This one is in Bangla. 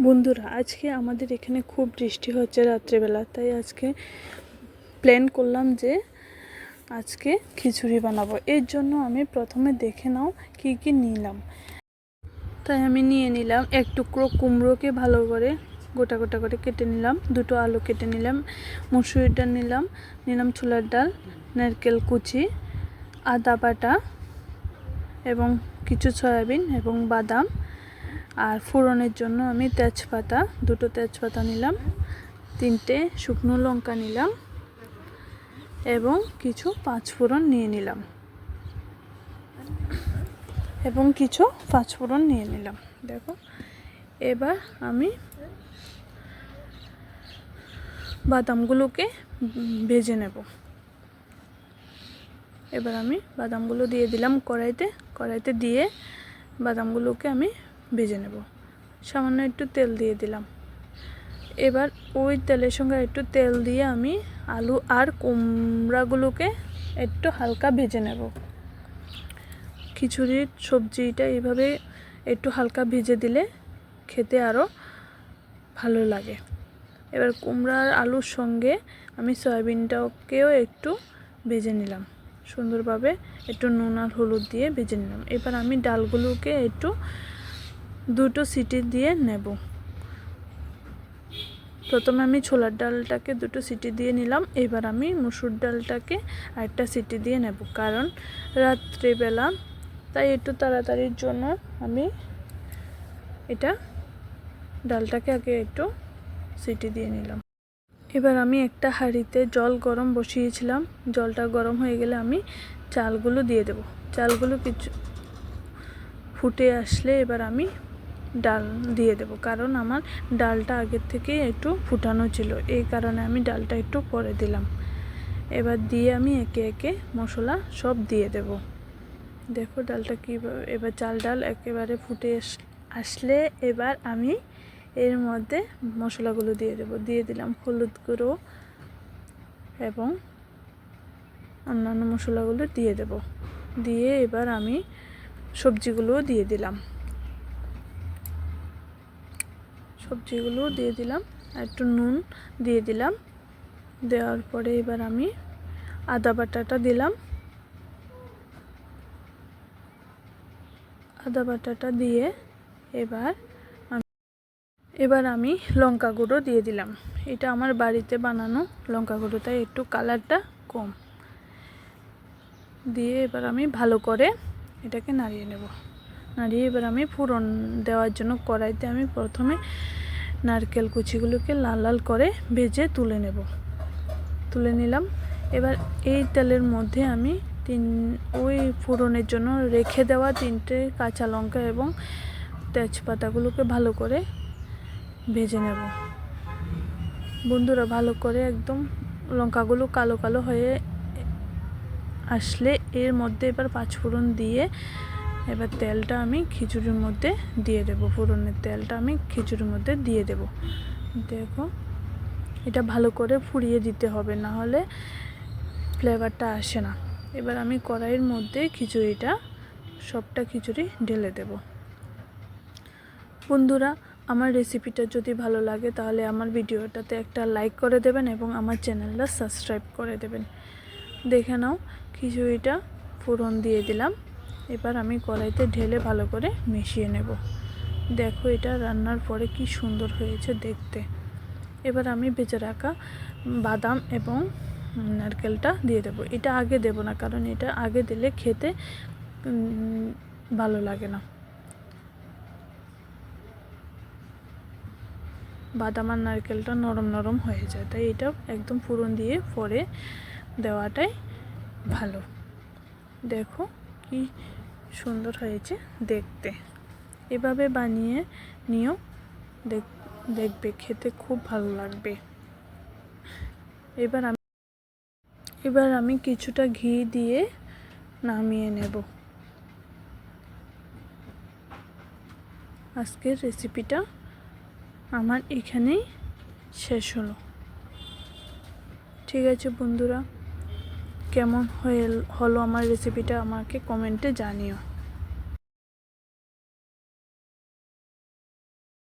বন্ধুরা, আজকে আমাদের এখানে খুব বৃষ্টি হচ্ছে রাত্রেবেলা, তাই আজকে প্ল্যান করলাম যে আজকে খিচুড়ি বানাবো। এর জন্য আমি প্রথমে দেখে নাও কি কি নিলাম। তাই আমি নিয়ে নিলাম এক টুকরো কুমড়োকে ভালো করে গোটা গোটা করে কেটে নিলাম, দুটো আলু কেটে নিলাম, মুসুরির ডাল নিলাম নিলাম ছোলার ডাল, নারকেল কুচি, আদা বাটা এবং কিছু সয়াবিন এবং বাদাম। আর ফোড়নের জন্য আমি তেজপাতা, দুটো তেজপাতা নিলাম, তিনটে শুকনো লঙ্কা নিলাম এবং কিছু পাঁচফোড়ন নিয়ে নিলাম এবং কিছু পাঁচফোড়ন নিয়ে নিলাম। দেখো, এবার আমি বাদামগুলোকে ভেজে নেব। এবার আমি বাদামগুলো দিয়ে দিলাম কড়াইতে। কড়াইতে দিয়ে বাদামগুলোকে আমি ভেজে নেব। সামান্য একটু তেল দিয়ে দিলাম। এবার ওই তেলের সঙ্গে একটু তেল দিয়ে আমি আলু আর কুমড়াগুলোকে একটু হালকা ভেজে নেব। খিচুড়ির সবজিটা এইভাবে একটু হালকা ভেজে দিলে খেতে আরও ভালো লাগে। এবার কুমড়ার আলুর সঙ্গে আমি সয়াবিনটাকেও একটু ভেজে নিলাম। সুন্দরভাবে একটু নুন আর হলুদ দিয়ে ভেজে নিলাম। এবার আমি ডালগুলোকে একটু দুটো সিটি দিয়ে নেব। প্রথমে আমি ছোলার ডালটাকে দুটো সিটি দিয়ে নিলাম, এবার আমি মুসুর ডালটাকে আরেকটা সিটি দিয়ে নেব, কারণ রাত্রেবেলা, তাই একটু তাড়াতাড়ির জন্য আমি এটা ডালটাকে আগে একটু সিটি দিয়ে নিলাম। এবার আমি একটা হাঁড়িতে জল গরম বসিয়েছিলাম, জলটা গরম হয়ে গেলে আমি চালগুলো দিয়ে দেব। চালগুলো কিছু ফুটে আসলে এবার আমি ডাল দিয়ে দেব। কারণ আমার ডালটা আগের থেকে একটু ফুটানো ছিল। এই কারণে আমি ডালটা একটু পরে দিলাম। এবার দিয়ে আমি একে একে মশলা সব দিয়ে দেব। দেখো ডালটা কীভাবে, এবার চাল ডাল একেবারে ফুটে আসলে এবার আমি এর মধ্যে মশলাগুলো দিয়ে দেব। দিয়ে দিলাম হলুদ গুঁড়ো এবং অন্যান্য মশলাগুলো দিয়ে দেব। দিয়ে এবার আমি সবজিগুলোও দিয়ে দিলাম। সবজিগুলো দিয়ে দিলাম একটু নুন দিয়ে দিলাম। দেওয়ার পরে এবার আমি আদা বাটাটা দিলাম। আদা বাটাটা দিয়ে এবার এবার আমি লঙ্কা গুঁড়ো দিয়ে দিলাম। এটা আমার বাড়িতে বানানো লঙ্কা গুঁড়ো, তাই একটু কালারটা কম। দিয়ে এবার আমি ভালো করে এটাকে নাড়িয়ে নেব। নাড়িয়ে এবার আমি ফোড়ন দেওয়ার জন্য কড়াইতে আমি প্রথমে নারকেল কুচিগুলোকে লাল লাল করে ভেজে তুলে নেব। তুলে নিলাম। এবার এই তেলের মধ্যে আমি তিন, ওই ফোড়নের জন্য রেখে দেওয়া তিনটে কাঁচা লঙ্কা এবং তেজপাতাগুলোকে ভালো করে ভেজে নেব। বন্ধুরা, ভালো করে একদম লঙ্কাগুলো কালো কালো হয়ে আসলে এর মধ্যে এবার পাঁচফোড়ন দিয়ে এবার তেলটা আমি খিচুড়ির মধ্যে দিয়ে দেব, ফোড়নের তেলটা আমি খিচুড়ির মধ্যে দিয়ে দেব। দেখো, এটা ভালো করে ফুরিয়ে দিতে হবে, না হলে ফ্লেভারটা আসে না। এবার আমি কড়াইয়ের মধ্যে খিচুড়িটা, সবটা খিচুড়ি ঢেলে দেব। বন্ধুরা, আমার রেসিপিটা যদি ভালো লাগে, তাহলে আমার ভিডিওটাতে একটা লাইক করে দেবেন এবং আমার চ্যানেলটা সাবস্ক্রাইব করে দেবেন। দেখে নাও, খিচুড়িটা ফোড়ন দিয়ে দিলাম। এবার আমি কড়াইতে ঢেলে ভালো করে মিশিয়ে নেব। দেখো এটা রান্নার পরে কি সুন্দর হয়েছে দেখতে। এবার আমি বেঁচে রাখা বাদাম এবং নারকেলটা দিয়ে দেব। এটা আগে দেব না, কারণ এটা আগে দিলে খেতে ভালো লাগে না। বাদাম আর নারকেলটা নরম নরম হয়ে যায়, তাই এটা একদম পুরন দিয়ে পরে দেওয়াটাই ভালো। দেখো কি সুন্দর হয়েছে দেখতে। এভাবে বানিয়ে নিও দেখবে, খেতে খুব ভালো লাগবে। এবার আমি এবার আমি কিছুটা ঘি দিয়ে নামিয়ে নেব। আজকের রেসিপিটা আমার এখানেই শেষ হলো। ঠিক আছে বন্ধুরা। কেমন হয়ে হলো আমার রেসিপিটা আমাকে কমেন্টে জানিও।